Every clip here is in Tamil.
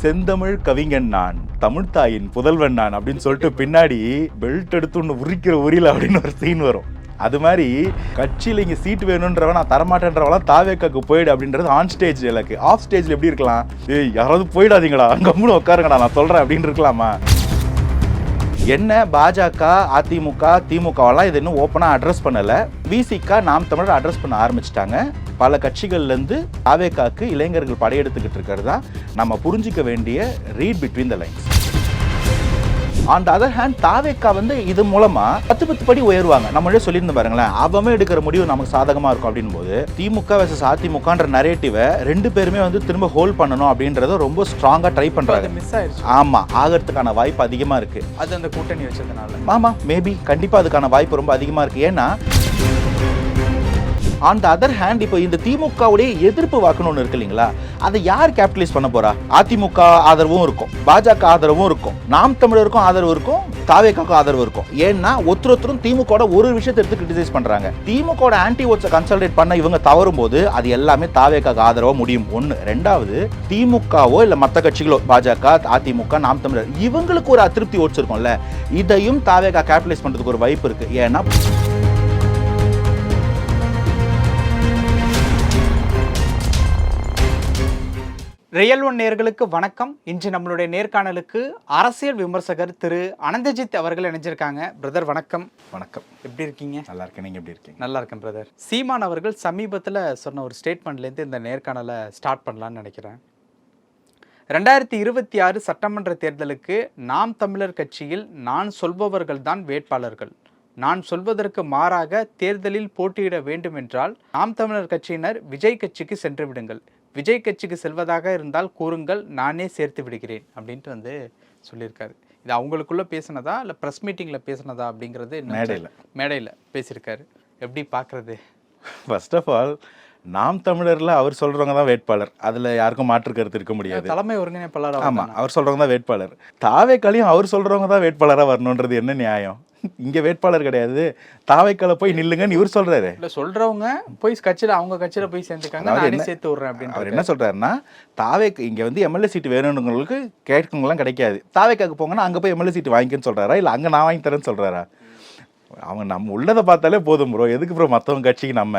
செந்தமிழ் கவிஞன் நான் தமிழ்த்தாயின் புதல்வன் நான் அப்படின்னு சொல்லிட்டு பின்னாடி பெல்ட் எடுத்து ஒன்று உரிக்கிற உரியல அப்படின்னு ஒரு சீன் வரும். அது மாதிரி கட்சியில் இங்கே சீட் வேணுன்றவன் நான் தரமாட்டேன்றவெல்லாம் தாவேக்காக்கு போயிடு அப்படின்றது ஆன் ஸ்டேஜ் எனக்கு ஆஃப் ஸ்டேஜில் எப்படி இருக்கலாம்? ஏய் யாராவது போயிடாதீங்களா கம்முன்னு உட்காருங்கடா நான் சொல்கிறேன் அப்படின்னு இருக்கலாமா? என்ன பாஜக அதிமுக திமுகவெல்லாம் இது இன்னும் ஓப்பனாக அட்ரஸ் பண்ணலை. விசிக்கா நாம் தமிழர் அட்ரஸ் பண்ண ஆரம்பிச்சிட்டாங்க. பல கட்சிகள்லேருந்து தாவேக்காக்கு இளைஞர்கள் படையெடுத்துக்கிட்டு இருக்கிறது தான் நம்ம புரிஞ்சிக்க வேண்டிய read between the lines on the other hand தாவேக்கா வந்து இது மூலமா பத்து பத்து படி உயருவாங்க. நம்மளே சொல்லியிருந்து பாருங்களேன் அவன் எடுக்கிற முடிவு நமக்கு சாதகமா இருக்கும் அப்படின் போது திமுக வர்சஸ் அதிமுகன்ற நரேட்டிவை ரெண்டு பேருமே வந்து திரும்ப ஹோல்ட் பண்ணணும் அப்படின்றத ரொம்ப ஸ்ட்ராங்கா ட்ரை பண்றாங்க. மிஸ் ஆயிடுச்சு ஆமா ஆகிறதுக்கான வாய்ப்பு அதிகமா இருக்கு. அது அந்த கூட்டணி வச்சதுனால. ஆமா மேபி கண்டிப்பா அதுக்கான வாய்ப்பு ரொம்ப அதிகமா இருக்கு. ஏன்னா ஆன் த அதர் ஹேண்ட் இப்போ இந்த திமுகவுடைய எதிர்ப்பு வாக்குன்னு ஒன்று இருக்கு இல்லைங்களா? அதை யார் கேபிட்டலைஸ் பண்ண போறா? அதிமுக ஆதரவும் இருக்கும். பாஜக ஆதரவும் இருக்கும். நாம் தமிழருக்கும் ஆதரவு இருக்கும். தாவேக்காக்கும் ஆதரவு இருக்கும். ஏன்னா ஒருத்தர் ஒருத்தரும் திமுக ஒரு விஷயத்தை எடுத்து கிரிட்டிசைஸ் பண்றாங்க. திமுக ஆன்டி ஓட்ஸை கன்சல்டேட் பண்ண இவங்க தவறும் போது அது எல்லாமே தாவேக்காக்கு ஆதரவா முடியும். ஒன்று ரெண்டாவது திமுகவோ இல்லை மற்ற கட்சிகளோ பாஜக அதிமுக நாம் தமிழர் இவங்களுக்கு ஒரு அதிருப்தி ஓட்ஸ் இருக்கும்ல. இதையும் தாவேக்கா கேபிட்டலைஸ் பண்றதுக்கு ஒரு வாய்ப்பு இருக்கு. ஏன்னா ரியல் ஒன் நேர்களுக்கு வணக்கம். இன்று நம்மளுடைய நேர்காணலுக்கு அரசியல் விமர்சகர் திரு அனந்தஜித் அவர்கள் இணைஞ்சிருக்காங்க. பிரதர் வணக்கம். வணக்கம். எப்படி இருக்கீங்க? நல்லா இருக்கேன். நீங்க எப்படி இருக்கீங்க? நல்லா இருக்கேன் பிரதர். சீமான் அவர்கள் சமீபத்தில் சொன்ன ஒரு ஸ்டேட்மெண்ட்லேருந்து இந்த நேர்காணலை ஸ்டார்ட் பண்ணலான்னு நினைக்கிறேன். ரெண்டாயிரத்தி இருபத்தி ஆறு சட்டமன்ற தேர்தலுக்கு நாம் தமிழர் கட்சியில் நான் சொல்பவர்கள் தான் வேட்பாளர்கள். நான் சொல்வதற்கு மாறாக தேர்தலில் போட்டியிட வேண்டும் என்றால் நாம் தமிழர் கட்சியினர் விஜய் கட்சிக்கு சென்று விடுங்கள். விஜய் கட்சிக்கு செல்வதாக இருந்தால் கூறுங்கள் நானே சேர்த்து விடுகிறேன் அப்படின்ட்டு வந்து சொல்லியிருக்காரு. இது அவங்களுக்குள்ள பேசினதா? இல்லை ப்ரெஸ் மீட்டிங்கில் பேசினதா அப்படிங்கிறது மேடையில. மேடையில் பேசியிருக்காரு. எப்படி பார்க்குறது? ஃபர்ஸ்ட் ஆஃப் ஆல் நாம் தமிழர்ல அவர் சொல்றவங்க தான் வேட்பாளர். அதுல யாருக்கும் மாற்று கருத்து இருக்க முடியாது. தலைமை ஒருங்கிணைப்பாளர் ஆமா அவர் சொல்றவங்க தான் வேட்பாளர். தாவேக்காலையும் அவர் சொல்றவங்க தான் வேட்பாளரா வரணுன்றது என்ன நியாயம்? இங்க வேட்பாளர் கிடையாது. தாவேக்கால போய் நில்லுங்கன்னு இவர் சொல்றாரு. இல்ல சொல்றவங்க போய் கட்சியில அவங்க கட்சியில போய் சேர்ந்துக்காங்க நானே சேர்த்து விடுறேன் அப்படின்னு அவர் என்ன சொல்றாருன்னா தாவே இங்க வந்து எம்எல்ஏ சீட் வேணும்னவங்களுக்கு கேட்கவங்களாம் கிடைக்காது. தாவேக்காக்கு போங்கன்னா அங்க போய் எம்எல்ஏ சீட் வாங்கிக்கன்னு சொல்றாரா? இல்ல அங்க நான் வாங்கி தரேன்னு சொல்றாரா? அவங்க நம்ம உள்ளதை பார்த்தாலே போதும் ப்ரோ எதுக்கு ப்ரோ மத்தவங்க கட்சிக்கு நம்ம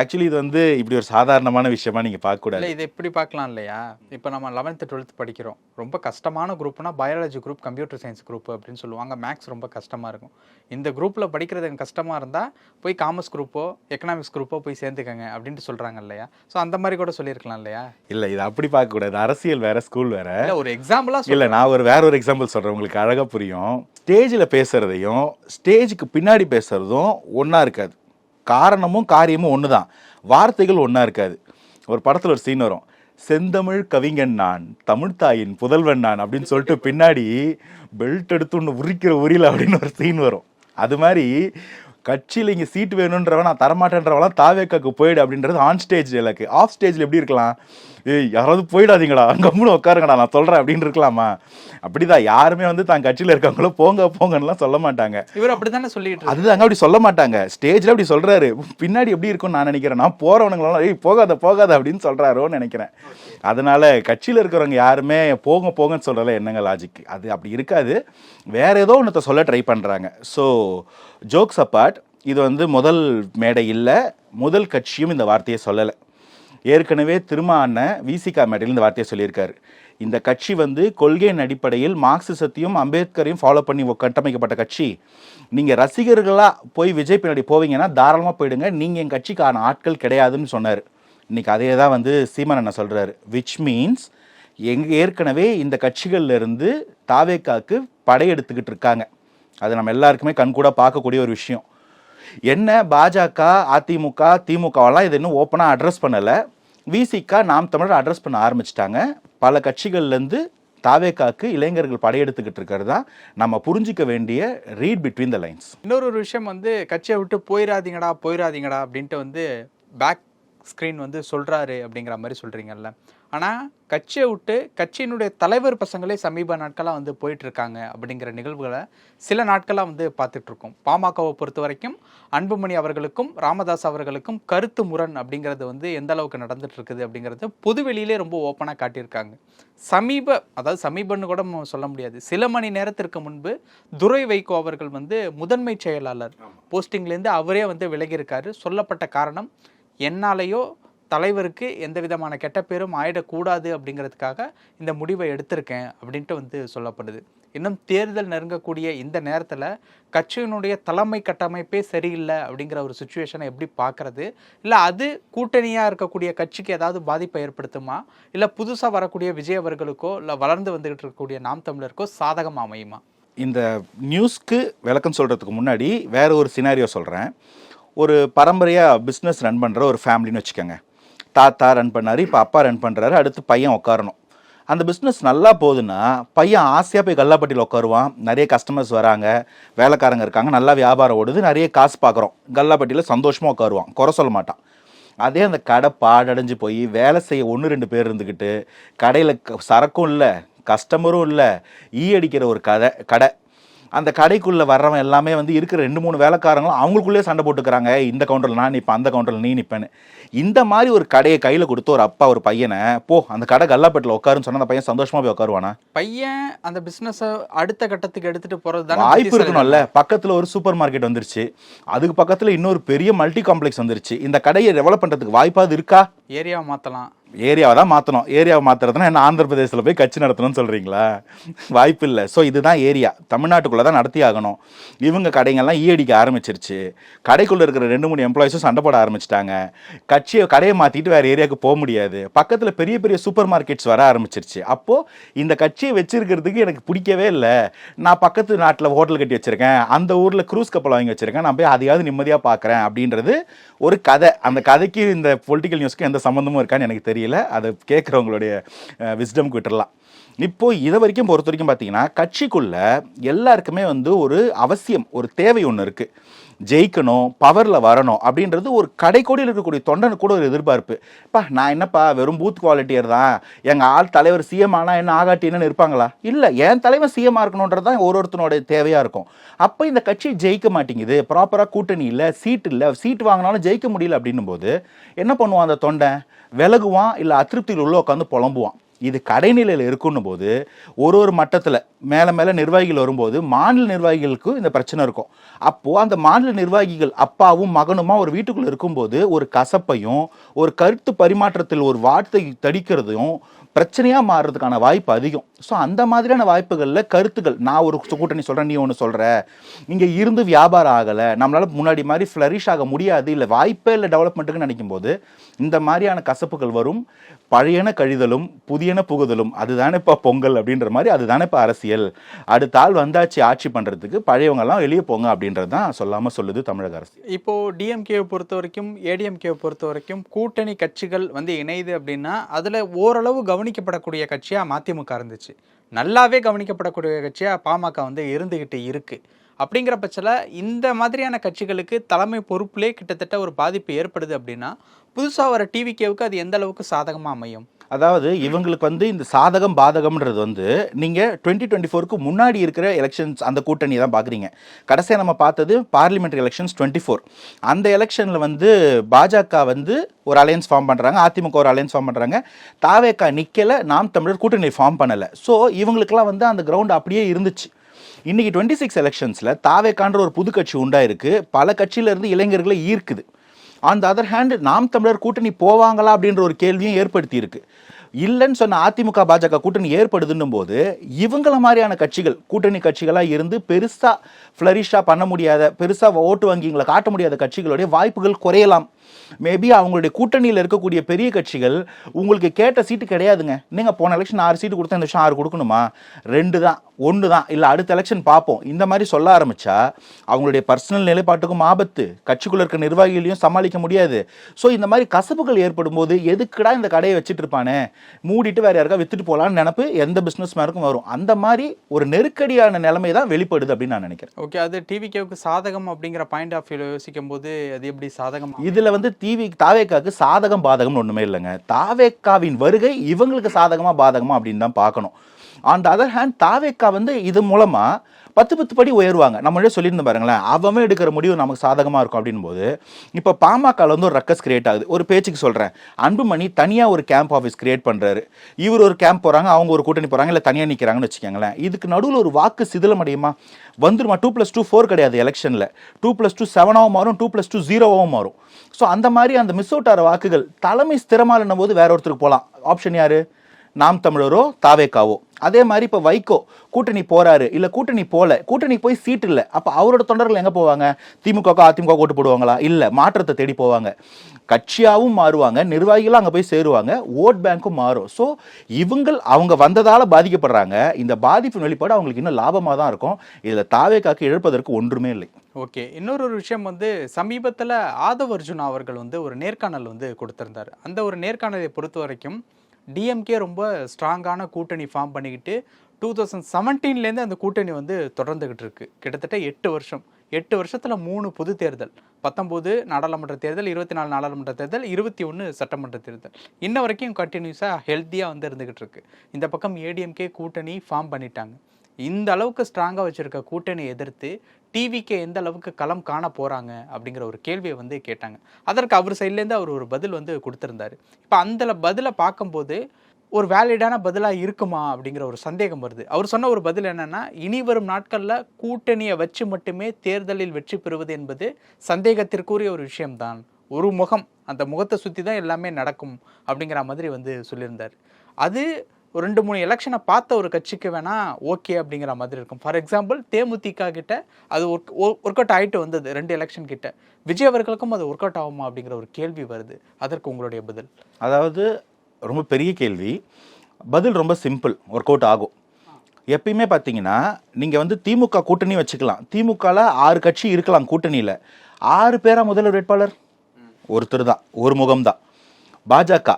ஆக்சுவலி இது வந்து இப்படி ஒரு சாதாரணமான விஷயமா நீங்க பார்க்க கூடாது இல்ல இதை எப்படி பார்க்கலாம் இல்லையா? இப்போ நம்ம லெவன்த்து டுவெல்த் படிக்கிறோம். ரொம்ப கஷ்டமான குரூப்னா biology group computer science group அப்படின்னு சொல்லுவாங்க. மேக்ஸ் ரொம்ப கஷ்டமா இருக்கும். இந்த குரூப்ல படிக்கிறது எனக்கு கஷ்டமா இருந்தா போய் காமர்ஸ் குரூப்போ எக்கனாமிக்ஸ் குரூப்போ போய் சேர்ந்துக்கங்க அப்படின்ட்டு சொல்றாங்க இல்லையா? ஸோ அந்த மாதிரி கூட சொல்லியிருக்கலாம் இல்லையா? இல்ல இது அப்படி பார்க்க கூடாது அரசியல் வேற ஸ்கூல் வேற. ஒரு எக்ஸாம்பிளா இல்ல நான் ஒரு வேற ஒரு எக்ஸாம்பிள் சொல்றேன். உங்களுக்கு அழகா புரியும். ஸ்டேஜில் பேசுறதையும் ஸ்டேஜுக்கு பின்னாடி பேசுறதும் ஒண்ணா இருக்காது. காரணமும் காரியமும் ஒன்று தான் வார்த்தைகள் ஒன்றா இருக்காது. ஒரு படத்தில் ஒரு சீன் வரும். செந்தமிழ் கவிஞன் நான் தமிழ்தாயின் புதல்வன் நான் அப்படின்னு சொல்லிட்டு பின்னாடி பெல்ட் எடுத்து ஒன்று உரிக்கிற உரியில அப்படின்னு ஒரு சீன் வரும். அது மாதிரி கட்சியில் இங்கே சீட் வேணுன்றவன் நான் தரமாட்டேன்றவெல்லாம் தாவேக்காக்கு போயிடு அப்படின்றது ஆன் ஸ்டேஜ் எனக்கு ஆஃப் ஸ்டேஜில் எப்படி இருக்கலாம்? ஏய் யாராவது போயிடாதீங்களா கம்முன்னு உட்காருங்கடா நான் சொல்கிறேன் அப்படின்னு இருக்கலாமா? அப்படிதான். யாருமே வந்து தான் கட்சியில் இருக்காங்களோ போங்க போங்கன்னுலாம் சொல்ல மாட்டாங்க. இவர் அப்படித்தானே சொல்லிட்டு இருக்காரு. அதுதாங்க அப்படி சொல்ல மாட்டாங்க. ஸ்டேஜில் அப்படி சொல்றாரு. பின்னாடி எப்படி இருக்கும்னு நான் நினைக்கிறேன். நான் போறவனுங்களாம் ஏய் போகாத போகாத அப்படின்னு சொல்றாரோன்னு நினைக்கிறேன். அதனால் கட்சியில் இருக்கிறவங்க யாருமே போங்க போங்கன்னு சொல்கிறல என்னங்க லாஜிக் அது அப்படி இருக்காது. வேறு ஏதோ ஒன்றத்தை சொல்ல ட்ரை பண்ணுறாங்க ஸோ ஜோக்ஸ் அப்பார்ட் இது வந்து முதல் மேடை இல்லை முதல் கட்சியும் இந்த வார்த்தையை சொல்லலை. ஏற்கனவே திருமா அண்ணன் விசிகா மேடையில் இந்த வார்த்தையை சொல்லியிருக்காரு. இந்த கட்சி வந்து கொள்கையின் அடிப்படையில் மார்க்சிசத்தையும் அம்பேத்கரையும் ஃபாலோ பண்ணி கட்டமைக்கப்பட்ட கட்சி. நீங்கள் ரசிகர்களாக போய் விஜய் பின்னாடி போவீங்கன்னா தாராளமாக போயிடுங்க. நீங்கள் என் கட்சிக்கான ஆட்கள் கிடையாதுன்னு சொன்னார். இன்றைக்கி அதே தான் வந்து சீமன் அண்ணன் சொல்கிறாரு விச் மீன்ஸ் எங் ஏற்கனவே இந்த கட்சிகள்லேருந்து தாவேக்காக்கு படையெடுத்துக்கிட்டு இருக்காங்க. அது நம்ம எல்லாருக்குமே கண்கூட பார்க்கக்கூடிய ஒரு விஷயம். என்ன பாஜக அதிமுக திமுகவெல்லாம் இது இன்னும் ஓப்பனாக அட்ரஸ் பண்ணலை. விசிக நாம் தமிழர் அட்ரஸ் பண்ண ஆரம்பிச்சிட்டாங்க. பல கட்சிகள்லேருந்து தாவேக்காக்கு இளைஞர்கள் படையெடுத்துக்கிட்டு இருக்கிறது தான் நம்ம புரிஞ்சிக்க வேண்டிய ரீட் பிட்வீன் த லைன்ஸ் இன்னொரு ஒரு விஷயம் வந்து கட்சியை விட்டு போயிடாதீங்கடா போயிடாதீங்கடா அப்படின்ட்டு வந்து பேக் ஸ்க்ரீன் வந்து சொல்கிறாரு அப்படிங்கிற மாதிரி சொல்கிறீங்கல்ல ஆனால் கட்சியை விட்டு கட்சியினுடைய தலைவர் பசங்களே சமீப நாட்களாக வந்து போயிட்டு இருக்காங்க அப்படிங்கிற நிகழ்வுகளை சில நாட்களாக வந்து பார்த்துட்டு இருக்கோம் பாமகவை பொறுத்த வரைக்கும் அன்புமணி அவர்களுக்கும் ராமதாஸ் அவர்களுக்கும் கருத்து முரண் அப்படிங்கிறது வந்து எந்த அளவுக்கு நடந்துட்டு இருக்குது அப்படிங்கிறது பொதுவெளியிலே ரொம்ப ஓப்பனாக காட்டியிருக்காங்க. சமீப அதாவது சமீபன்னு கூட நம்ம சொல்ல முடியாது. சில மணி நேரத்திற்கு முன்பு துரை வைகோ அவர்கள் வந்து முதன்மை செயலாளர் போஸ்டிங்லேருந்து அவரே வந்து விலகியிருக்காரு. சொல்லப்பட்ட காரணம் என்னாலேயோ தலைவருக்கு எந்த விதமான கெட்ட பேரும் ஆயிடக்கூடாது அப்படிங்கிறதுக்காக இந்த முடிவை எடுத்திருக்கேன் அப்படின்ட்டு வந்து சொல்லப்படுது. இன்னும் தேர்தல் நெருங்கக்கூடிய இந்த நேரத்தில் கட்சியினுடைய தலைமை கட்டமைப்பே சரியில்லை அப்படிங்கிற ஒரு சுச்சுவேஷனை எப்படி பார்க்கறது? இல்லை அது கூட்டணியாக இருக்கக்கூடிய கட்சிக்கு ஏதாவது பாதிப்பை ஏற்படுத்துமா? இல்லை புதுசாக வரக்கூடிய விஜய் அவர்களுக்கோ இல்லை வளர்ந்து வந்துகிட்டு இருக்கக்கூடிய நாம் தமிழருக்கோ சாதகமாக அமையுமா? இந்த நியூஸ்க்கு விளக்கம் சொல்கிறதுக்கு முன்னாடி வேற ஒரு சினாரியோ சொல்கிறேன் ஒரு பரம்பரையாக பிஸ்னஸ் ரன் பண்ணுற ஒரு ஃபேமிலின்னு வச்சுக்கோங்க. தாத்தா ரன் பண்ணார் இப்போ அப்பா ரன் பண்ணுறாரு அடுத்து பையன் உட்காரணும் அந்த பிஸ்னஸ் நல்லா போகுதுன்னா பையன் ஆசையாக போய் கல்லாப்பட்டியில் உட்காருவான் நிறைய கஸ்டமர்ஸ் வராங்க வேலைக்காரங்க இருக்காங்க நல்லா வியாபாரம் ஓடுது நிறைய காசு பார்க்குறோம் கல்லாப்பட்டியில் சந்தோஷமாக உட்காருவான் குறை சொல்ல மாட்டான். அதே அந்த கடை பாடடைஞ்சு போய் வேலை செய்ய ஒன்று ரெண்டு பேர் இருந்துக்கிட்டு கடையில் சரக்கும் இல்லை கஸ்டமரும் இல்லை ஈ அடிக்கிற ஒரு கதை கடை. அந்த கடைக்குள்ளே வர்றவன் எல்லாமே வந்து இருக்கிற ரெண்டு மூணு வேலைக்காரங்களும் அவங்களுக்குள்ளே சண்டை போட்டுக்கிறாங்க இந்த கவுண்டரில் நான் நிற்பேன் அந்த கவுண்டரில் நீ நிற்பேன்னு இந்த மாதிரி ஒரு கடையை கையில் கொடுத்து ஒரு அப்பா ஒரு பையனை போ அந்த கடை கல்லாப்பட்டில் உட்காருன்னு சொன்னால் அந்த பையன் சந்தோஷமாக போய் உட்காருவானா? பையன் அந்த பிஸ்னஸை அடுத்த கட்டத்துக்கு எடுத்துகிட்டு போகிறது வாய்ப்பு இருக்கணும்ல. பக்கத்தில் ஒரு சூப்பர் மார்க்கெட் வந்துருச்சு. அதுக்கு பக்கத்தில் இன்னொரு பெரிய மல்டி காம்ப்ளெக்ஸ் வந்துருச்சு. இந்த கடையை டெவலப் பண்ணுறதுக்கு வாய்ப்பாவது இருக்கா? ஏரியாவை மாற்றலாம் ஏரியாவை தான் மாற்றணும் ஏரியாவை மாற்றுறதுனா என்ன ஆந்திர பிரதேசத்தில் போய் கட்சி நடத்தணும்னு சொல்கிறீங்களா வாய்ப்பு இல்லை ஸோ இதுதான் ஏரியா. தமிழ்நாட்டுக்குள்ளே தான் நடத்தி ஆகணும். இவங்க கடைங்கள்லாம் ஈயடிக்க ஆரம்பிச்சிருச்சு. கடைக்குள்ளே இருக்கிற ரெண்டு மூணு எம்ப்ளாயிஸும் சண்டை போட ஆரம்பிச்சிட்டாங்க. கட்சியை கடையை மாற்றிட்டு வேறு ஏரியாவுக்கு போக முடியாது. பக்கத்தில் பெரிய பெரிய சூப்பர் மார்க்கெட்ஸ் வர ஆரம்பிச்சிருச்சு. அப்போது இந்த கட்சியை வச்சிருக்கிறதுக்கு எனக்கு பிடிக்கவே இல்லை. நான் பக்கத்து நாட்டில் ஹோட்டல் கட்டி வச்சுருக்கேன். அந்த ஊரில் க்ரூஸ் கப்பல் வாங்கி வச்சுருக்கேன். நான் போய் அதையாவது நிம்மதியாக பார்க்குறேன் அப்படின்றது ஒரு கதை. அந்த கதைக்கு இந்த பொலிட்டிக்கல் நியூஸ்க்கு எந்த சம்மந்தமும் இருக்கான்னு எனக்கு தெரியல. அதை கேட்குறவங்களுடைய விஸ்டம் விட்டுறலாம். இப்போ இதை வரைக்கும் பொறுத்த வரைக்கும் பார்த்தீங்கன்னா கட்சிக்குள்ள எல்லாருக்குமே வந்து ஒரு அவசியம் ஒரு தேவை ஒன்று இருக்குது ஜெயிக்கணும் பவரில் வரணும் அப்படின்றது ஒரு கடைக்கோடியில் இருக்கக்கூடிய தொண்டனு கூட ஒரு எதிர்பார்ப்பு. இப்போ நான் என்னப்பா வெறும் பூத் குவாலிட்டியர் தான். எங்கள் ஆள் தலைவர் சிஎம் ஆனால் என்ன ஆகாட்டி இருப்பாங்களா? இல்லை என் தலைவர் சிஎம் இருக்கணுன்றது தான் ஒரு ஒருத்தனோட தேவையாக இருக்கும். அப்போ இந்த கட்சி ஜெயிக்க மாட்டேங்குது. ப்ராப்பராக கூட்டணி இல்லை சீட் இல்லை சீட் வாங்கினாலும் ஜெயிக்க முடியல அப்படின்னும் போது என்ன பண்ணுவான் அந்த தொண்டன்? விலகுவான் இல்லை அதிருப்தியில் உள்ள உட்காந்து புலம்புவான். இது கடைநிலையில் இருக்குன்னும் போது ஒரு ஒரு மட்டத்தில் மேலே மேலே நிர்வாகிகள் வரும்போது மாநில நிர்வாகிகளுக்கு இந்த பிரச்சனை இருக்கும். அப்போது அந்த மாநில நிர்வாகிகள் அப்பாவும் மகனுமா ஒரு வீட்டுக்குள்ளே இருக்கும்போது ஒரு கசப்பையும் ஒரு கருத்து பரிமாற்றத்தில் ஒரு வார்த்தை தடிக்கிறதையும் பிரச்சனையாக மாறுறதுக்கான வாய்ப்பு அதிகம். ஸோ அந்த மாதிரியான வாய்ப்புகளில் கருத்துக்கள். நான் ஒரு கூட்டணி சொல்கிறேன் நீ ஒன்று சொல்கிற இங்கே இருந்து வியாபாரம் ஆகலை. நம்மளால் முன்னாடி மாதிரி ஃப்ளரிஷ் ஆக முடியாது. இல்லை வாய்ப்பே இல்லை டெவலப்மெண்ட்டுக்குன்னு நினைக்கும் போது இந்த மாதிரியான கசப்புகள் வரும். பழையன கழிதலும் புதியன புகுதலும். அதுதானே இப்போ பொங்கல் அப்படின்ற மாதிரி அதுதானே இப்போ அரசியல். அடுத்த ஆள் வந்தாச்சு ஆட்சி பண்ணுறதுக்கு பழையவங்கெல்லாம் வெளியே போங்க அப்படின்றது தான் சொல்லாமல் சொல்லுது தமிழக அரசு. இப்போ டிஎம்கேவை பொறுத்த வரைக்கும் ஏடிஎம்கேவை பொறுத்த வரைக்கும் கூட்டணி கட்சிகள் வந்து இணையுது அப்படின்னா அதில் ஓரளவு கவனம் கவனிக்கப்படக்கூடிய கட்சியாக மதிமுக இருந்துச்சு. நல்லாவே கவனிக்கப்படக்கூடிய கட்சியாக பாமக வந்து இருந்துக்கிட்டு இருக்குது அப்படிங்கிற பட்சத்தில் இந்த மாதிரியான கட்சிகளுக்கு தலைமை பொறுப்புலே கிட்டத்தட்ட ஒரு பாதிப்பு ஏற்படுது அப்படின்னா புதுசாக வர டிவிகேவுக்கு அது எந்த அளவுக்கு சாதகமாக அமையும்? அதாவது இவங்களுக்கு வந்து இந்த சாதகம் பாதகம்ன்றது வந்து நீங்கள் டுவெண்ட்டி டுவெண்ட்டி ஃபோருக்கு முன்னாடி இருக்கிற எலெக்ஷன்ஸ் அந்த கூட்டணி தான் பார்க்குறீங்க கடைசியாக நம்ம பார்த்தது பார்லிமெண்ட்ரி எலெக்ஷன்ஸ் டுவெண்ட்டி ஃபோர் அந்த எலெக்ஷனில் வந்து பாஜக வந்து ஒரு அலையன்ஸ் ஃபார்ம் பண்ணுறாங்க அதிமுக ஒரு அலையன்ஸ் ஃபார்ம் பண்ணுறாங்க தாவேக்கா நிற்கலை நாம் தமிழர் கூட்டணி ஃபார்ம் பண்ணலை. ஸோ இவங்களுக்கெல்லாம் வந்து அந்த கிரவுண்ட் அப்படியே இருந்துச்சு. இன்றைக்கி டுவெண்ட்டி சிக்ஸ் எலெக்ஷன்ஸில் தாவேக்கான்ற ஒரு புது கட்சி உண்டாயிருக்கு. பல கட்சியிலேருந்து இளைஞர்களை ஈர்க்குது. ஆன் த அதர் ஹேண்ட் நாம் தமிழர் கூட்டணி போவாங்களா அப்படின்ற ஒரு கேள்வியும் ஏற்படுத்தி இருக்கு இல்லைன்னு சொன்ன அதிமுக பாஜக கூட்டணி ஏற்படுதுன்னும் போது இவங்கள மாதிரியான கட்சிகள் கூட்டணி கட்சிகளாக இருந்து பெருசாக ஃப்ளரிஷாக பண்ண முடியாத பெருசாக ஓட்டு வங்கிங்களை காட்ட முடியாத கட்சிகளுடைய வாய்ப்புகள் குறையலாம். மேபி அவங்களுடைய கூட்டணியில் இருக்கக்கூடிய பெரிய கட்சிகள் உங்களுக்கு கேட்ட சீட்டு கிடையாதுங்க. நீங்கள் போன எலெக்ஷன் ஆறு சீட்டு கொடுத்தா இந்த வருஷம் ஆறு கொடுக்கணுமா? ரெண்டு தான். ஒன்று தான் இல்லை அடுத்த எலெக்ஷன் பார்ப்போம். இந்த மாதிரி சொல்ல ஆரம்பிச்சா அவங்களுடைய பர்சனல் நிலைப்பாட்டுக்கும் ஆபத்து. கட்சிக்குள்ள இருக்க நிர்வாகிகளையும் சமாளிக்க முடியாது. ஸோ இந்த மாதிரி கசப்புகள் ஏற்படும் போது எதுக்குடா இந்த கடையை வச்சுட்டு இருப்பானே? மூடிட்டு வேற யாருக்கா வித்துட்டு போகலான்னு நினப்பு எந்த பிஸ்னஸ் மேனுக்கும் வரும். அந்த மாதிரி ஒரு நெருக்கடியான நிலைமை தான் வெளிப்படுது அப்படின்னு நான் நினைக்கிறேன். ஓகே அது டிவிகேவுக்கு சாதகம் அப்படிங்கிற பாயிண்ட் ஆஃப் வியூ யோசிக்கும் போது அது எப்படி சாதகம் இதில் வந்து டிவி தாவேக்காக்கு சாதகம் பாதகம்னு ஒன்றுமே இல்லைங்க. தாவேக்காவின் வருகை இவங்களுக்கு சாதகமா பாதகமா அப்படின்னு தான் பார்க்கணும். ஆன் த அதர் ஹேண்ட் தாவேக்கா வந்து இது மூலமாக பத்து பத்து படி உயருவாங்க. நம்மளே சொல்லியிருந்தோம் பாருங்களேன். அவன் எடுக்கிற முடிவு நமக்கு சாதகமாக இருக்கும் அப்படின்போது இப்போ பாமகவில் வந்து ஒரு ரக்கஸ் கிரியேட் ஆகுது. ஒரு பேச்சுக்கு சொல்கிறேன் அன்புமணி தனியாக ஒரு கேம்ப் ஆஃபீஸ் கிரியேட் பண்ணுறாரு இவர் ஒரு கேம்ப் போகிறாங்க அவங்க ஒரு கூட்டணி போகிறாங்க இல்லை தனியாக நிற்கிறாங்கன்னு வச்சுக்கோங்களேன். இதுக்கு நடுவில் ஒரு வாக்கு சிதிலம் அடையுமா? வந்துருமா? டூ ப்ளஸ் டூ ஃபோர் கிடையாது எலெக்ஷனில் டூ ப்ளஸ் டூ செவனாகவும் மாறும் டூ ப்ளஸ் டூ ஜீரோவாகவும் மாறும். ஸோ அந்த மாதிரி அந்த மிஸ் அவுட் ஆகிற வாக்குகள் தலைமை ஸ்திரமாக போது வேற ஒருத்தருக்கு போகலாம் ஆப்ஷன் யார்? நாம் தமிழரோ தாவேக்காவோ. அதே மாதிரி இப்போ வைகோ கூட்டணி போறாரு. இல்லை கூட்டணி போல. கூட்டணி போய் சீட் இல்லை. அப்போ அவரோட தொண்டர்கள் எங்கே போவாங்க? திமுக அதிமுக ஓட்டு போடுவாங்களா? இல்லை மாற்றத்தை தேடி போவாங்க. கட்சியாகவும் மாறுவாங்க. நிர்வாகிகளும் அங்கே போய் சேருவாங்க. ஓட் பேங்க்கும் மாறும். ஸோ இவங்கள் அவங்க வந்ததால் பாதிக்கப்படுறாங்க. இந்த பாதிப்பின் வெளிப்பாடு அவங்களுக்கு இன்னும் லாபமாக தான் இருக்கும். இதில் தாவேக்காக்கு இழப்பதற்கு ஒன்றுமே இல்லை. ஓகே. இன்னொரு ஒரு விஷயம் வந்து சமீபத்தில் ஆதவ் அர்ஜுனா அவர்கள் வந்து ஒரு நேர்காணல் வந்து கொடுத்திருந்தார். அந்த ஒரு நேர்காணலை பொறுத்த வரைக்கும் டிஎம்கே ரொம்ப ஸ்ட்ராங்கான கூட்டணி ஃபார்ம் பண்ணிக்கிட்டு டூ தௌசண்ட் செவன்டீன்லேருந்து அந்த கூட்டணி வந்து தொடர்ந்துக்கிட்டு இருக்கு. கிட்டத்தட்ட எட்டு வருஷம். எட்டு வருஷத்தில் மூணு பொது தேர்தல். பத்தொம்போது நாடாளுமன்ற தேர்தல் இருபத்தி நாலு நாடாளுமன்ற தேர்தல் இருபத்தி ஒன்று சட்டமன்ற தேர்தல். இன்ன வரைக்கும் கண்டினியூஸாக ஹெல்த்தியாக வந்து இருந்துக்கிட்டு இருக்கு. இந்த பக்கம் ஏடிஎம்கே கூட்டணி ஃபார்ம் பண்ணிட்டாங்க. இந்த அளவுக்கு ஸ்ட்ராங்காக வச்சுருக்க கூட்டணியை எதிர்த்து டிவிக்கு எந்த அளவுக்கு களம் காண போகிறாங்க அப்படிங்கிற ஒரு கேள்வியை வந்து கேட்டாங்க. அதற்கு அவர் சைட்லேருந்து அவர் ஒரு பதில் வந்து கொடுத்துருந்தார். இப்போ அந்த பதிலை பார்க்கும்போது ஒரு வேலிடான பதிலாக இருக்குமா அப்படிங்கிற ஒரு சந்தேகம் வருது. அவர் சொன்ன ஒரு பதில் என்னென்னா இனி வரும் நாட்களில் கூட்டணியை வச்சு மட்டுமே தேர்தலில் வெற்றி பெறுவது என்பது சந்தேகத்திற்குரிய ஒரு விஷயம்தான். ஒரு முகம் அந்த முகத்தை சுற்றி தான் எல்லாமே நடக்கும் அப்படிங்கிற மாதிரி வந்து சொல்லியிருந்தார். அது ஒரு ரெண்டு மூணு எலெக்ஷனை பார்த்த ஒரு கட்சிக்கு வேணா ஓகே அப்படிங்கிற மாதிரி இருக்கும். ஃபார் எக்ஸாம்பிள் தேமுதிக கிட்ட அது ஒர்க் ஒர்க் அவுட் ஆகிட்டு வந்தது ரெண்டு எலெக்ஷன் கிட்ட. விஜய் அவர்களுக்கும் அது ஒர்க் அவுட் ஆகுமா அப்படிங்கிற ஒரு கேள்வி வருது. அதற்கு உங்களுடைய பதில். அதாவது ரொம்ப பெரிய கேள்வி. பதில் ரொம்ப சிம்பிள் ஒர்க் அவுட் ஆகும். எப்பயுமே பார்த்தீங்கன்னா நீங்கள் வந்து திமுக கூட்டணி வச்சுக்கலாம். திமுகவில் ஆறு கட்சி இருக்கலாம் கூட்டணியில். ஆறு பேரா முதல்வர் வேட்பாளர்? ஒருத்தர் தான் ஒரு முகம்தான். பாஜக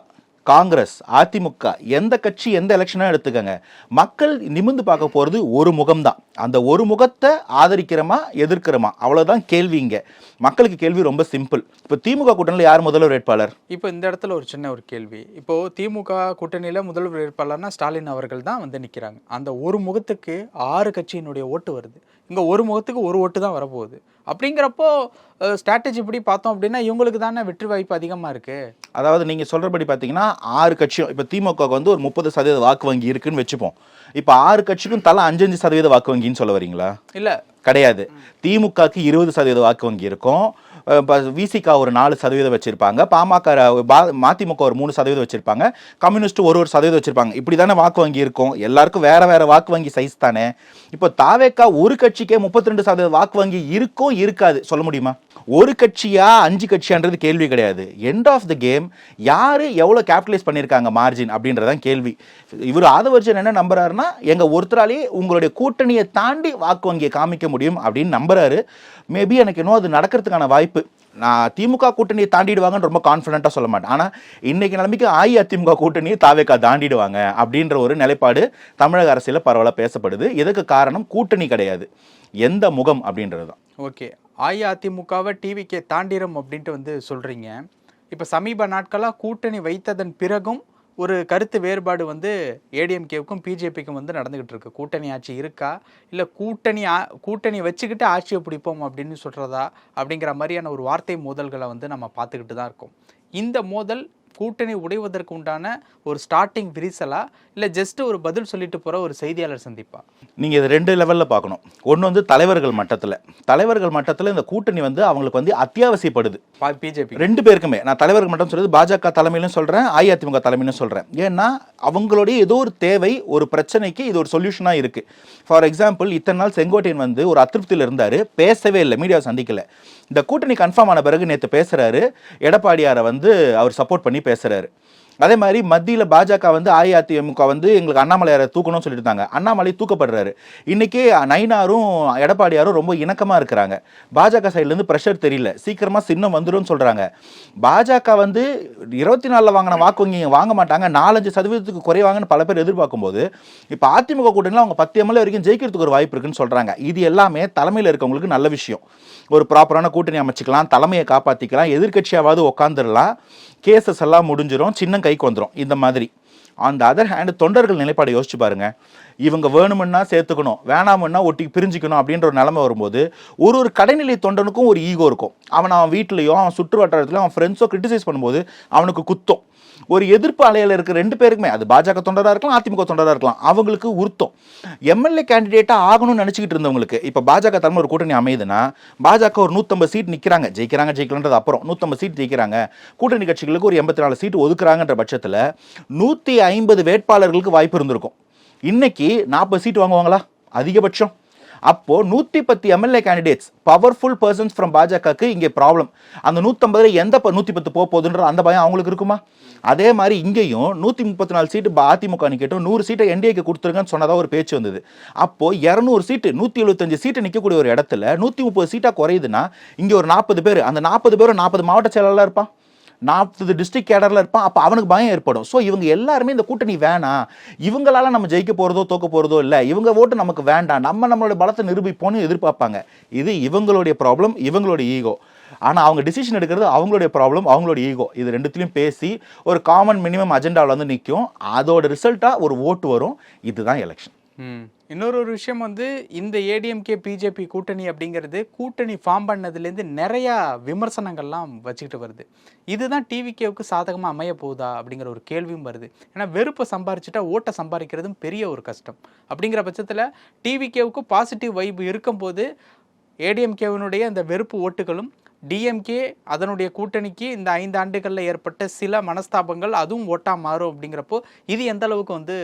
காங்கிரஸ் அதிமுக எந்த கட்சி எந்த எலெக்ஷனாக எடுத்துக்கங்க. மக்கள் நிமிந்து பார்க்க போகிறது ஒரு முகம்தான். அந்த ஒரு முகத்தை ஆதரிக்கிறோமா எதிர்க்கிறோமா? அவ்வளோதான் கேள்வி இங்கே. மக்களுக்கு கேள்வி ரொம்ப சிம்பிள் இப்போ திமுக கூட்டணியில் யார் முதல்வர் வேட்பாளர்? இப்போ இந்த இடத்துல ஒரு சின்ன ஒரு கேள்வி. இப்போது திமுக கூட்டணியில் முதல்வர் வேட்பாளர்னா ஸ்டாலின் அவர்கள் தான் வந்து நிற்கிறாங்க அந்த ஒரு முகத்துக்கு ஆறு கட்சியினுடைய ஓட்டு வருது. இங்கே ஒரு முகத்துக்கு ஒரு ஓட்டு தான் வரப்போகுது. அப்படிங்கிறப்போ ஸ்ட்ராட்டஜி இப்படி பார்த்தோம் அப்படின்னா இவங்களுக்கு தானே வெற்றி வாய்ப்பு அதிகமா இருக்கு. அதாவது நீங்க சொல்றபடி பாத்தீங்கன்னா ஆறு கட்சியும் இப்ப திமுக வந்து ஒரு முப்பது சதவீத வாக்கு வங்கி இருக்குன்னு வச்சுப்போம். இப்ப ஆறு கட்சிக்கும் தலா அஞ்சஞ்சு சதவீத வாக்கு வங்கின்னு சொல்ல வரீங்களா? இல்ல. கிடையாது. திமுகக்கு இருபது சதவீத வாக்கு வங்கி இருக்கும். விசிகா ஒரு நாலு சதவீதம் வச்சிருப்பாங்க. பாமக பா- மதிமுக ஒரு மூணு சதவீதம் வச்சிருப்பாங்க. கம்யூனிஸ்ட் ஒரு ஒரு சதவீதம் வச்சிருப்பாங்க. இப்படி தானே வாக்கு வங்கி இருக்கும். எல்லாருக்கும் வேற வேற வாக்கு வங்கி சைஸ் தானே. இப்போ தாவேக்கா ஒரு கட்சிக்கே முப்பத்தி ரெண்டு சதவீத வாக்கு வங்கி இருக்கும் இருக்காது. சொல்ல முடியுமா? ஒரு கட்சியா அஞ்சு கட்சியான்றது கேள்வி கிடையாது. எண்ட் ஆஃப் த கேம் யார் எவ்வளோ கேபிட்டலைஸ் பண்ணியிருக்காங்க மார்ஜின் அப்படின்றதான் கேள்வி. இவர் ஆதவர்ஜன் என்ன நம்புறாருன்னா எங்கள் ஒருத்தராலேயே உங்களுடைய கூட்டணியை தாண்டி வாக்கு வங்கியை காமிக்க முடியும் அப்படின்னு நம்புறாரு. மேபி எனக்கு இன்னும் அது நடக்கிறதுக்கான வாய்ப்பு நான் திமுக கூட்டணியை தாண்டிடுவாங்கன்னு ரொம்ப கான்ஃபிடென்ட்டாக சொல்ல மாட்டேன். ஆனால் இன்றைக்கி நிலைமைக்கு அஇஅதிமுக கூட்டணியை தாவேக்கா தாண்டிடுவாங்க அப்படின்ற ஒரு நிலைப்பாடு தமிழக அரசியலில் பரவலாக பேசப்படுது. இதுக்கு காரணம்? கூட்டணி கிடையாது. எந்த முகம் அப்படின்றது தான். ஓகே. அஇஅதிமுகவை டிவிக்கே தாண்டிரும் அப்படின்ட்டு வந்து சொல்கிறீங்க இப்போ சமீப நாட்களாக கூட்டணி வைத்ததன் பிறகும் ஒரு கருத்து வேறுபாடு வந்து ஏடிஎம்கேவுக்கும் பிஜேபிக்கும் வந்து நடந்துக்கிட்டு இருக்கு. கூட்டணி ஆட்சி இருக்கா? இல்லை கூட்டணி ஆ- கூட்டணி வச்சுக்கிட்டு ஆட்சியை பிடிப்போம் அப்படின்னு சொல்கிறதா அப்படிங்கிற மாதிரியான ஒரு வார்த்தை மோதல்களை வந்து நம்ம பார்த்துக்கிட்டு தான் இருக்கோம். இந்த மோதல் கூட்டணி உடைவதற்கு உண்டான ஒரு ஸ்டார்டிங் விரிசலா இல்லை ஜஸ்ட் ஒரு பதில் சொல்லிட்டு போற ஒரு செய்தியாளர் சந்திப்பா. நீங்கள் இது ரெண்டு லெவலில் பார்க்கணும். ஒன்று வந்து தலைவர்கள் மட்டத்தில். தலைவர்கள் மட்டத்தில் இந்த கூட்டணி வந்து அவங்களுக்கு வந்து அத்தியாவசியப்படுது. பிஜேபி. ரெண்டு பேருக்குமே. நான் தலைவர்கள் மட்டும் சொல்றது பாஜக தலைமையிலும் சொல்றேன் அஇஅதிமுக தலைமையிலும் சொல்றேன். ஏன்னா அவங்களுடைய ஏதோ ஒரு தேவை ஒரு பிரச்சனைக்கு இது ஒரு சொல்யூஷனா இருக்கு. ஃபார் எக்ஸாம்பிள் இத்தனை நாள் செங்கோட்டையன் வந்து ஒரு அதிருப்தியில் இருந்தாரு பேசவே இல்லை மீடியாவை சந்திக்கல. இந்த கூட்டணி கன்ஃபார்ம் ஆன பிறகு நேற்று பேசுறாரு எடப்பாடியாரை வந்து அவர் சப்போர்ட் பண்ணி பேசுறாரு. அதே மாதிரி மத்தியில் பாஜக வந்து அஇஅதிமுக வந்து எங்களுக்கு அண்ணாமலையாரை தூக்கணும்னு சொல்லிட்டு இருந்தாங்க அண்ணாமலை தூக்கப்படுறாரு. இன்னைக்கு நைனாரும் எடப்பாடியாரும் ரொம்ப இணக்கமாக இருக்கிறாங்க. பாஜக சைட்லேருந்து ப்ரெஷர் தெரியல. சீக்கிரமாக சின்னம் வந்துடும் சொல்கிறாங்க பாஜக வந்து இருபத்தி நாலில் வாங்கின வாக்கு வங்கி வாங்க மாட்டாங்க. நாலஞ்சு சதவீதத்துக்கு குறைவாங்கன்னு பல பேர் எதிர்பார்க்கும்போது இப்போ அதிமுக கூட்டணியில் அவங்க பத்து எம்எல்ஏ வரைக்கும் ஜெயிக்கிறதுக்கு ஒரு வாய்ப்பு இருக்குன்னு சொல்கிறாங்க இது எல்லாமே தலைமையில் இருக்கவங்களுக்கு நல்ல விஷயம். ஒரு ப்ராப்பரான கூட்டணி அமைச்சிக்கலாம் தலைமையை காப்பாற்றிக்கலாம் எதிர்க்கட்சியாவது உட்காந்துடலாம் கேசஸ் எல்லாம் முடிஞ்சிடும் சின்னம் கைக்கு வந்துடும் இந்த மாதிரி. அந்த அதர் ஹேண்டு தொண்டர்கள் நிலைப்பாடு யோசிச்சு பாருங்க. இவங்க வேணுமுன்னா சேர்த்துக்கணும் வேணாமுன்னா ஒட்டி பிரிஞ்சுக்கணும் அப்படின்ற ஒரு நிலைமை வரும்போது ஒரு ஒரு கடைநிலை தொண்டனுக்கும் ஒரு ஈகோ இருக்கும். அவன் அவன் வீட்லேயோ அவன் சுற்று வட்டாரத்துலையோ அவன் ஃப்ரெண்ட்ஸோ கிரிட்டிசைஸ் பண்ணும்போது அவனுக்கு குத்தம். ஒரு எதிர்ப்பு அலையில் இருக்க ரெண்டு பேருக்குமே அது பாஜக தொண்டராக இருக்கலாம் அதிமுக தொண்டராக இருக்கலாம் அவங்களுக்கு உருத்தம் எம்எல்ஏ கேண்டிடேட்டாக ஆகணும்னு நினச்சிக்கிட்டு இருந்தவங்களுக்கு இப்போ பாஜக தலைமை ஒரு கூட்டணி அமையுதுன்னா பாஜக ஒரு நூற்றம்பது சீட் நிற்கிறாங்க ஜெயிக்கிறாங்க ஜெயிக்கலன்றது அப்புறம் நூற்றம்பது சீட் ஜெயிக்கிறாங்க கூட்டணி கட்சிகளுக்கு ஒரு எண்பத்தி நாலு சீட் ஒதுக்குறாங்கன்ற பட்சத்தில் நூற்றி ஐம்பது வேட்பாளர்களுக்கு வாய்ப்பு இருந்திருக்கும். இன்னைக்கு நாற்பது சீட் வாங்குவாங்களா? அதிகபட்சம். அப்போ நூற்றி பத்து MLA candidates powerful persons from பாஜகக்கு இங்கே ப்ராப்ளம் அந்த நூற்றம்பதுல எந்த ப நூற்றி பத்து போக போகுதுன்ற அந்த பயம் அவங்களுக்கு இருக்குமா? அதே மாதிரி இங்கேயும் நூற்றி முப்பத்தி நாலு சீட்டு பா- அதிமுக நிற்கட்டும் நூறு சீட்டை என்டிஏக்கு கொடுத்துருங்கன்னு சொன்னதாக ஒரு பேச்சு வந்தது. அப்போது இரநூறு சீட்டு நூற்றி எழுபத்தஞ்சு சீட்டு நிற்கக்கூடிய ஒரு இடத்துல நூற்றி முப்பது சீட்டாக குறையுதுன்னா இங்கே ஒரு நாற்பது பேர் அந்த நாற்பது பேரும் நாற்பது மாவட்ட செயலாளராக இருப்பான் நாற்பது டிஸ்ட்ரிக்ட் கேடரில் இருப்பான் அப்போ அவனுக்கு பயம் ஏற்படும். ஸோ இவங்க எல்லாருமே இந்த கூட்டணி வேணாம் இவங்களால நம்ம ஜெயிக்க போகிறதோ தோக்க போகிறதோ இல்லை இவங்க ஓட்டு நமக்கு வேண்டாம் நம்ம நம்மளோட பலத்தை நிரூபிப்போன்னு எதிர்பார்ப்பாங்க. இது இவங்களுடைய ப்ராப்ளம் இவங்களுடைய ஈகோ ஆனால் அவங்க டிசிஷன் எடுக்கிறது அவங்களுடைய ப்ராப்ளம் அவங்களுடைய ஈகோ இது ரெண்டுத்துலையும் பேசி ஒரு காமன் மினிமம் அஜெண்டாவில் வந்து நிற்கும் அதோட ரிசல்ட்டாக ஒரு ஓட்டு வரும். இதுதான் எலெக்ஷன் ம். இன்னொரு ஒரு விஷயம் வந்து இந்த ஏடிஎம்கே பிஜேபி கூட்டணி அப்படிங்கிறது கூட்டணி ஃபார்ம் பண்ணதுலேருந்து நிறையா விமர்சனங்கள்லாம் வச்சுக்கிட்டு வருது. இதுதான் டிவிகேவுக்கு சாதகமாக அமைய போகுதா அப்படிங்கிற ஒரு கேள்வியும் வருது. ஏன்னா வெறுப்பை சம்பாரிச்சிட்டா ஓட்டை சம்பாதிக்கிறதும் பெரிய ஒரு கஷ்டம். அப்படிங்கிற பட்சத்தில் டிவிகேவுக்கு பாசிட்டிவ் வைப் இருக்கும்போது ஏடிஎம்கேவினுடைய அந்த வெறுப்பு ஓட்டுகளும் டிஎம்கே அதனுடைய கூட்டணிக்கு இந்த ஐந்து ஆண்டுகளில் ஏற்பட்ட சில மனஸ்தாபங்கள் அதுவும் ஓட்டாக மாறும் அப்படிங்கிறப்போ இது எந்த அளவுக்கு வந்து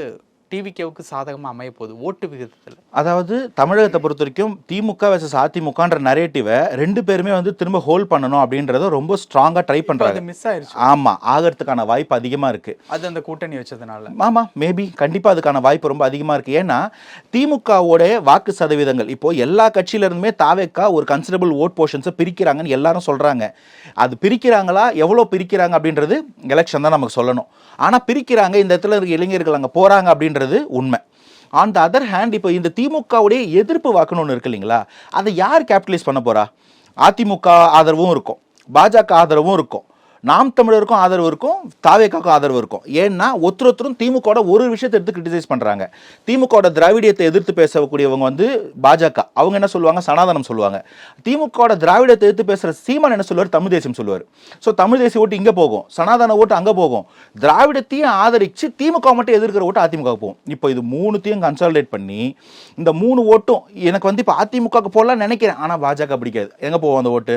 டிவிகேவுக்கு சாதகமாக அமைய போகுது ஓட்டு விகிதத்தில். அதாவது தமிழகத்தை பொறுத்த வரைக்கும் திமுக வர்சஸ் அதிமுகன்ற நரேட்டிவை ரெண்டு பேருமே வந்து திரும்ப ஹோல்ட் பண்ணணும் அப்படின்றத ரொம்ப ஸ்ட்ராங்காக ட்ரை பண்ணுறாங்க மிஸ் ஆயிருச்சு. ஆமாம் ஆகிறதுக்கான வாய்ப்பு அதிகமாக இருக்குது அது அந்த கூட்டணி வச்சதுனால. ஆமாம் மேபி கண்டிப்பாக அதுக்கான வாய்ப்பு ரொம்ப அதிகமாக இருக்குது ஏன்னா திமுகவோட வாக்கு சதவீதங்கள் இப்போ எல்லா கட்சியில இருந்துமே தாவேக்கா ஒரு கன்சிடபிள் ஓட் போர்ஷன்ஸை பிரிக்கிறாங்கன்னு எல்லாரும் சொல்கிறாங்க அது பிரிக்கிறாங்களா எவ்வளோ பிரிக்கிறாங்க அப்படின்றது எலெக்ஷன் தான் நமக்கு சொல்லணும். ஆனால் பிரிக்கிறாங்க இந்த இடத்துல இருக்க இளைஞர்கள் அங்கே போகிறாங்க அப்படின்றது உண்மை. ஆன் த அதர் ஹேண்ட் இப்போ இந்த திமுகவுடைய எதிர்ப்பு வாக்குன்னு ஒன்று இருக்கு இல்லைங்களா? அதை யார் கேபிட்டலைஸ் பண்ண போகிறா அதிமுக ஆதரவும் இருக்கும். பாஜக ஆதரவும் இருக்கும். நாம் தமிழருக்கும் ஆதரவு இருக்கும் தாவேக்காக்கும் ஆதரவு இருக்கும். ஏன்னா ஒருத்தர் ஒருத்தரும் திமுகவோட ஒரு விஷயத்தை எடுத்து கிரிட்டிசைஸ் பண்ணுறாங்க திமுகவோட திராவிடியத்தை எதிர்த்து பேசக்கூடியவங்க வந்து பாஜக. அவங்க என்ன சொல்லுவாங்க? சனாதனம் சொல்லுவாங்க. திமுகவோட திராவிடத்தை எதிர்த்து பேசுகிற சீமான் என்ன சொல்லுவார்? தமிழ் தேசியம் சொல்லுவார். ஸோ தமிழ் தேசிய ஓட்டு இங்கே போகும். சனாதன ஓட்டு அங்கே போகும். திராவிடத்தையும் ஆதரித்து திமுக மட்டும் எதிர்க்கிற ஓட்டு அதிமுக போகும். இப்போ இது மூணுத்தையும் கன்சாலிடேட் பண்ணி இந்த மூணு ஓட்டும் எனக்கு வந்து இப்போ அதிமுகவுக்கு போடலாம் நினைக்கிறேன். ஆனால் பாஜக பிடிக்காது. எங்கே போவோம் அந்த ஓட்டு?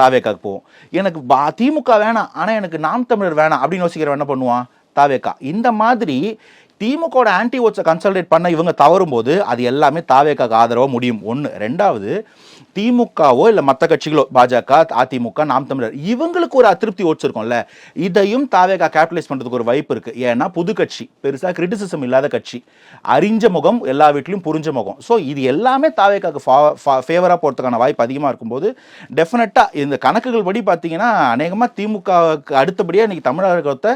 தாவேக்காக்கு போவோம். எனக்கு பா திமுக வேணாம் ஆனால் எனக்கு நாம் தமிழர் வேணாம் அப்படின்னு யோசிக்கிறவன் என்ன பண்ணுவான்? தாவேக்கா. இந்த மாதிரி திமுகவோட ஆன்டி ஓட்ஸை கன்சல்டேட் பண்ண இவங்க தவறும் போது அது எல்லாமே தாவேக்காக ஆதரவாக முடியும். ஒன்று ரெண்டாவது திமுகவோ இல்லை மற்ற கட்சிகளோ பாஜக அதிமுக நாம் தமிழர் இவங்களுக்கு ஒரு அதிருப்தி ஓட்ஸ் இருக்கும்ல. இதையும் தாவேக்கா கேபிட்டலைஸ் பண்ணுறதுக்கு ஒரு வாய்ப்பு இருக்குது ஏன்னா புது கட்சி பெருசாக கிரிட்டிசிசம் இல்லாத கட்சி. அறிஞ்ச முகம் எல்லா வீட்லையும் புரிஞ்ச முகம். ஸோ இது எல்லாமே தாவேக்காக்கு ஃபேவராக போகிறதுக்கான வாய்ப்பு அதிகமாக இருக்கும்போது டெஃபினட்டாக இந்த கணக்குகள் படி பார்த்தீங்கன்னா அநேகமாக திமுகவுக்கு அடுத்தபடியாக இன்றைக்கி தமிழகத்தை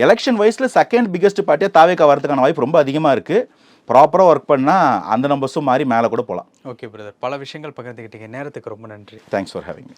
எலெக்ஷன் வைஸில் செகண்ட் பிக்கஸ்ட் பார்ட்டியாக தாவேக்கா வரதுக்கான வாய்ப்பு ரொம்ப அதிகமாக இருக்குது ப்ராப்பராக ஒர்க் பண்ணால் அந்த நம்பர்ஸும் மாறி மேலே கூட போகலாம் ஓகே பிரதர் பல விஷயங்கள் பகிர்ந்துக்கிட்டீங்க நேரத்துக்கு ரொம்ப நன்றி. Thanks for having